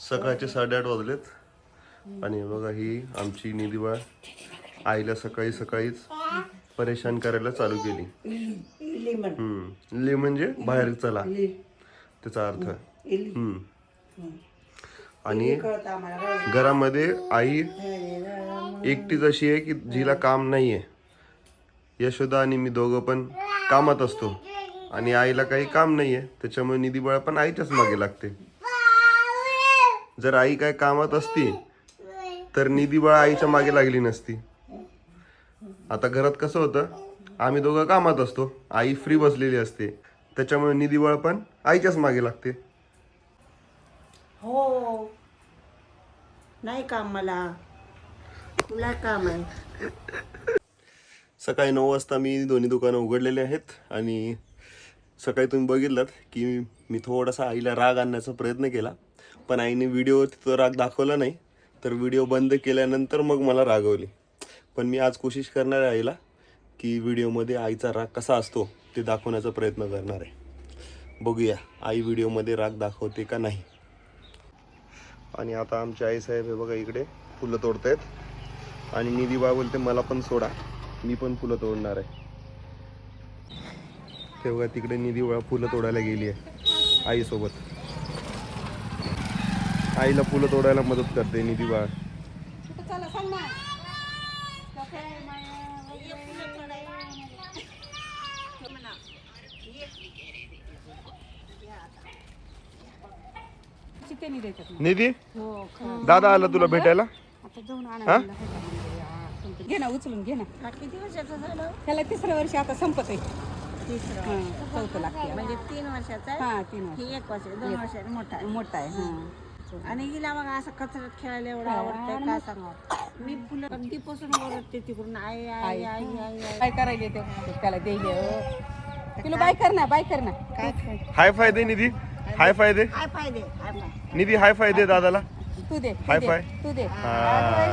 सकाळचे साडेआठ वाजलेत. आणि बघा ही आमची निधीबाळ आईला सकाळी सकाळीच परेशान करायला चालू केली. हम्म. ले म्हणजे बाहेर चला. त्याचा अर्थ. हम्म. आणि घरामध्ये आई एकटीच अशी आहे की जिला काम नाहीये. यशोदा आणि मी दोघं पण कामात असतो. आणि आईला काही काम नाहीये. त्याच्यामुळे निधी बाळा पण आईच्याच मागे लागते. जर आई काय कामात असती तर निधी बाळा आईच्या मागे लागली नसती. आता घरात कसं होतं आम्ही दोघं कामात असतो आई फ्री बसलेली असते. त्याच्यामुळे निधी बाळ पण आईच्याच मागे लागते. हो. नाही काम मला. तुला काम आहे. सकाळी नऊ वाजता मी दोन्ही दुकानं उघडलेली आहेत आणि सकाळी तुम्ही बघितलात की मी थोडासा आईला राग आणण्याचा प्रयत्न केला. पण आईने व्हिडिओ तो राग दाखवला नाही. तर व्हिडिओ बंद केल्यानंतर मग मला रागवली. पण मी आज कोशिश करणार आहे आईला की व्हिडिओमध्ये आईचा राग कसा असतो ते दाखवण्याचा प्रयत्न करणार आहे. बघूया आई व्हिडिओमध्ये राग दाखवते का नाही. आणि आता आमचे आईसाहेब हे बघा इकडे फुलं तोडतायत. आणि निधी बा बोलते मला पण सोडा. मी पण फुलं तोडणार आहे. तेव्हा तिकडे निधी फुलं तोडायला गेली आहे आईसोबत. आईला फुलं तोडायला मदत करते निधी बाळ. निधी? हो दादा आला तुला भेटायला? आता जाऊन हा? आणा घे ना उचलून घे ना. किती वर्षाचं झालं त्याला तिसरं वर्ष आता संपत आहे तिसरं चौथं लागते म्हणजे तीन वर्षाचा आहे? हा तीन वर्ष. ही एक वर्ष दोन वर्षाचा मोठा आहे. मोठा आहे हा. आणि हिला मग असं कचऱ्यात खेळायला एवढं आवडतंय काय सांगावं मी फुलं कधीपासून ओरडते तिकडून आई आई आई आई आई काय करायले ते त्याला देईल तुला बाय कर ना बाय कर ना. काय? हाय फायदे निधी. हाय फायदे काय फायदे निधी हाय फायदे दादाला. तू दे दे, five. तू दे. हा.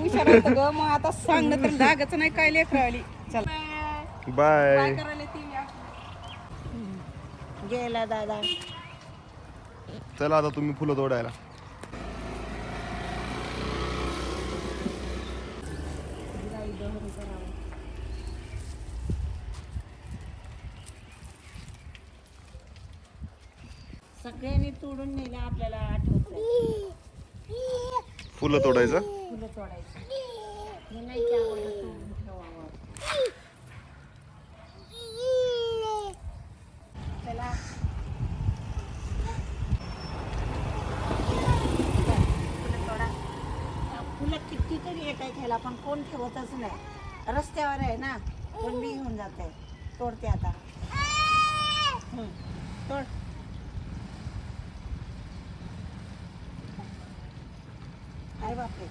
हुशार ग मग आता सांगणं तर जागच नाही काय लेकरावली चल. बाय. काय करायला ती गेला दादा. चला आता तुम्ही फुलं तोडायला. सगळ्यांनी तोडून नेलं आपल्याला आठवत. फुलं तोडायचं? फुलं तोडायची. हे नाही की आवडलं तोडून ठेवावं चला फुलं तोडा फुलं कितीतरी घ्यायला पण कोण ठेवतच नाही. रस्त्यावर आहे ना कोण बी घेऊन जाते. तोडते आता. तोड. अरे बापरे.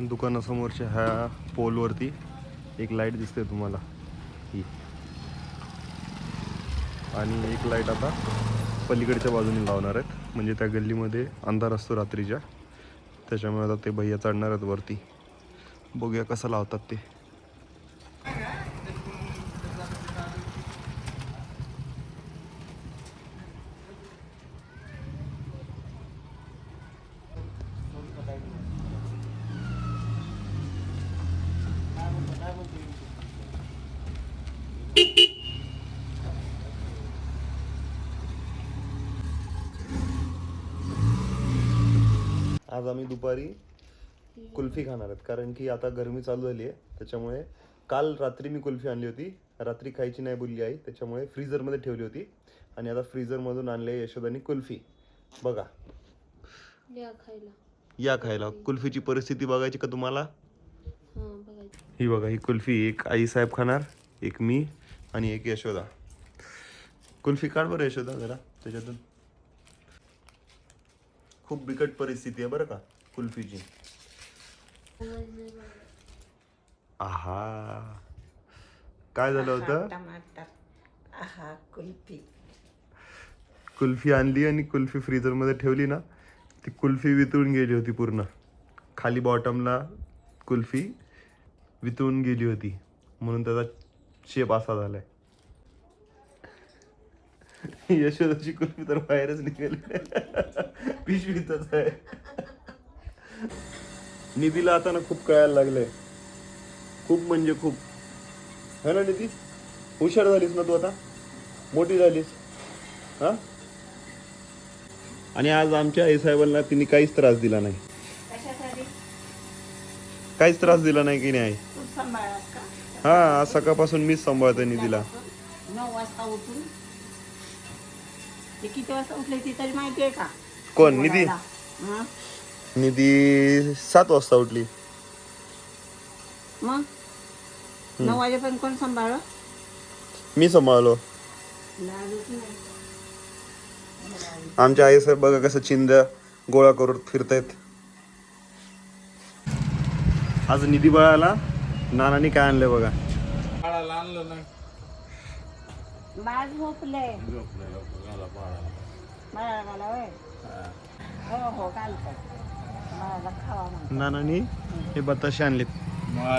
आणि दुकानासमोरच्या ह्या पोलवरती एक लाइट दिसते तुम्हाला. ही. आणि एक लाइट आता पलीकडच्या बाजूने लावणार आहेत. म्हणजे त्या गल्लीमध्ये अंधार असतो रात्रीच्या. त्याच्यामुळे आता ते भैया चढणार आहेत वरती. बघूया कसं लावतात ते. आज आम्ही दुपारी कुल्फी खाणार आहेत. कारण की आता गरमी चालू झाली आहे. त्याच्यामुळे काल रात्री मी कुल्फी आणली होती. रात्री खायची नाही बोलली आई. त्याच्यामुळे फ्रीझरमध्ये ठेवली होती. आणि आता फ्रीझरमधून आणले यशोदानी कुल्फी. बघा. या खायला. या खायला. कुल्फीची परिस्थिती बघायची का तुम्हाला? हां बघायचं. ही बघा ही कुल्फी एक आई साहेब खाणार एक मी. आणि एक यशोदा. कुल्फी काढ बरं यशोदा जरा त्याच्यातून. खूप बिकट परिस्थिती आहे बरं का कुल्फीची. आहा. काय झालं होतं? आहा कुल्फी. कुल्फी आणली आणि कुल्फी फ्रीजरमध्ये ठेवली ना ती कुल्फी वितळून गेली होती पूर्ण. खाली बॉटमला कुल्फी वितळून गेली होती. म्हणून त्याचा शेप असा झालाय. यशोदाची कुल्फी तर बाहेरच निघाली. पिशवीतच आहे. निधीला आता ना खूप कळायला लागलंय. खूप म्हणजे खूप. है ना निधी? हुशार झालीस ना तू आता? मोठी झालीस. हा? आणि आज आमच्या आई साहेबांना तिने काहीच त्रास दिला नाही. काहीच त्रास दिला नाही की नाही? हा आज सकाळपासून मीच सांभाळतोय निधीला. नऊ वाजता उठून? ते किती वाजता उठले ती तरी माहिती आहे का? कोण निधी? हं? निधी सात वाजता उठली. मग? नऊ वाजेपर्यंत कोण सांभाळ मी सांभाळलो. आमच्या आई साहेब बघा कसं चिंद गोळा करून फिरतायत. आज निधी बाळाला. नानानी काय आणलंय बघा. बाळ झोपले बाळाला. होय? हो. हो घालतो. बाळाला खावा म्हणतो. नानानी हे बताशे आणलेत.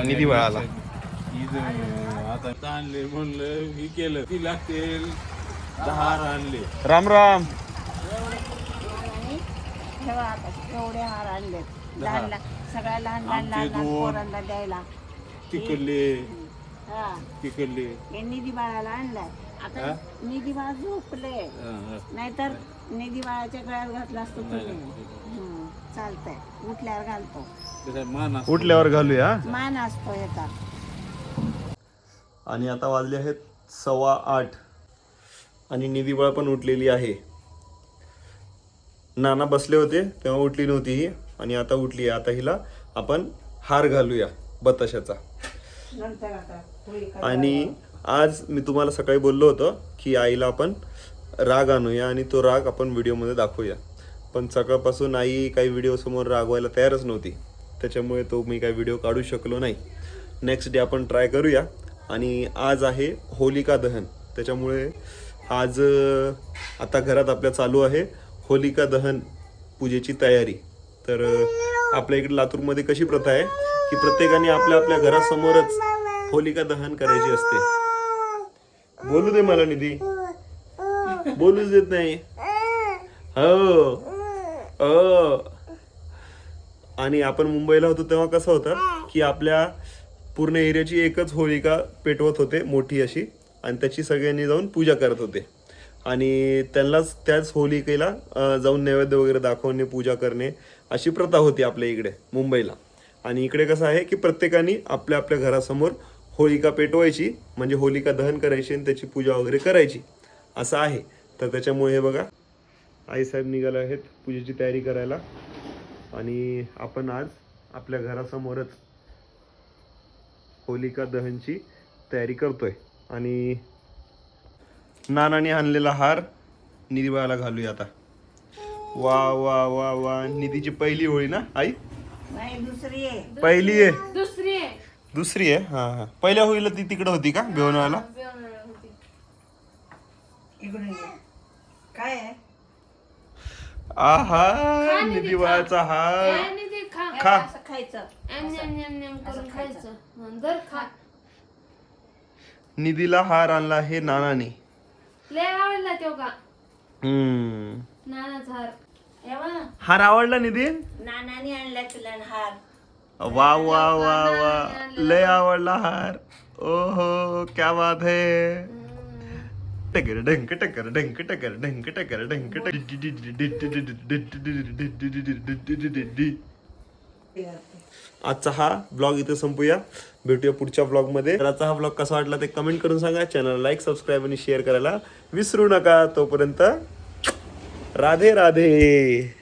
निधी बाळाला. आता आणले म्हणलं ही केलं. ती लागतील दहा आणले. राम राम. आणि ठेवा आता एवढे हार आणलेत. लहान लहान सगळ्या लहान लहान लहान लहान पोरांना द्यायला. तिकडले. हा. तिकडले. हे निधी बाळाला आणलाय. आता निधी बाळ झोपले. नाहीतर निधी बाळाच्या गळ्यात घातला असतो चालतंय. उठल्यावर घालतो. त्याचा मान असतो. उठल्यावर घालूया? मान असतो याचा. आणि आता वाजले आहेत सव्वा आठ. आणि निधीबाळ पण उठलेली आहे. नाना बसले होते तेव्हा उठली नव्हती ही. आणि आता उठली आहे. आता हिला आपण हार घालूया बताशाचा आणि आज मी तुम्हाला सकाळी बोललो होतो की आईला आपण राग आणूया आणि तो राग आपण व्हिडिओमध्ये दाखवूया. पण सकाळपासून आई काही व्हिडिओ समोर रागवायला तयारच नव्हती. त्याच्यामुळे तो मी काही व्हिडिओ काढू शकलो नाही. नेक्स्ट डे आपण ट्राय करूया. आणि आज आहे होलिका दहन. त्याच्यामुळे आज आता घरात आपल्या चालू आहे होलिका दहन पूजेची तयारी. तर आपल्या इकडे लातूरमध्ये कशी प्रथा आहे? की प्रत्येकाने आपल्या आपल्या घरासमोरच होलिका दहन करायची असते. बोलू दे मला निधी. बोलूच देत नाही. हो. हो आणि आपण मुंबईला होतो तेव्हा कसं होतं की आपल्या पूर्ण एरियाची एकच होळिका पेटवत होते मोठी अशी. आणि त्याची सगळ्यांनी जाऊन पूजा करत होते. आणि त्यांनाच त्याच होलिकेला जाऊन नैवेद्य वगैरे दाखवणे पूजा करणे अशी प्रथा होती आपल्या इकडे मुंबईला. आणि इकडे कसं आहे की प्रत्येकाने आपल्या आपल्या घरासमोर होळिका पेटवायची म्हणजे होलिका दहन करायची आणि त्याची पूजा वगैरे करायची. असं आहे. तर त्याच्यामुळे हे बघा आईसाहेब निघाले आहेत पूजेची तयारी करायला. आणि आपण आज आपल्या घरासमोरच होलिका दहनची तयारी करतोय. आणि नानाने आणलेला हार निधीबाळाला घालूया आता. वा वा वा वा. निधीची पहिली होळी ना आई? नाही दुसरी आहे. पहिली आहे. दुसरी आहे. दुसरी आहे? हा हा. पहिल्या होळीला ती तिकडे होती का होती. इकडून ये. काय आहे? आहा निधीबाळाचा हार. आणि ते खा. खा. असं खायचं. एम नेम नेम नेम करून खायचं. हं, दर खा. निधीला हार आणला आहे नानाने. लय आवडला तो का? हम्म. नानाचा हार. हे हार आवडला निधी नानाने आणलाय तुला हार वा वा वा वा लय आवडला हार ओहो क्या बात है टकर ढंक टकर ढंक टकर ढंक टकर ढंक आजचा हा ब्लॉग इथे संपूया भेटूया पुढच्या ब्लॉगमध्ये तर आजचा हा ब्लॉग कसा वाटला ते कमेंट करून सांगा चॅनल लाईक सबस्क्राईब आणि शेअर करायला विसरू नका तोपर्यंत राधे राधे.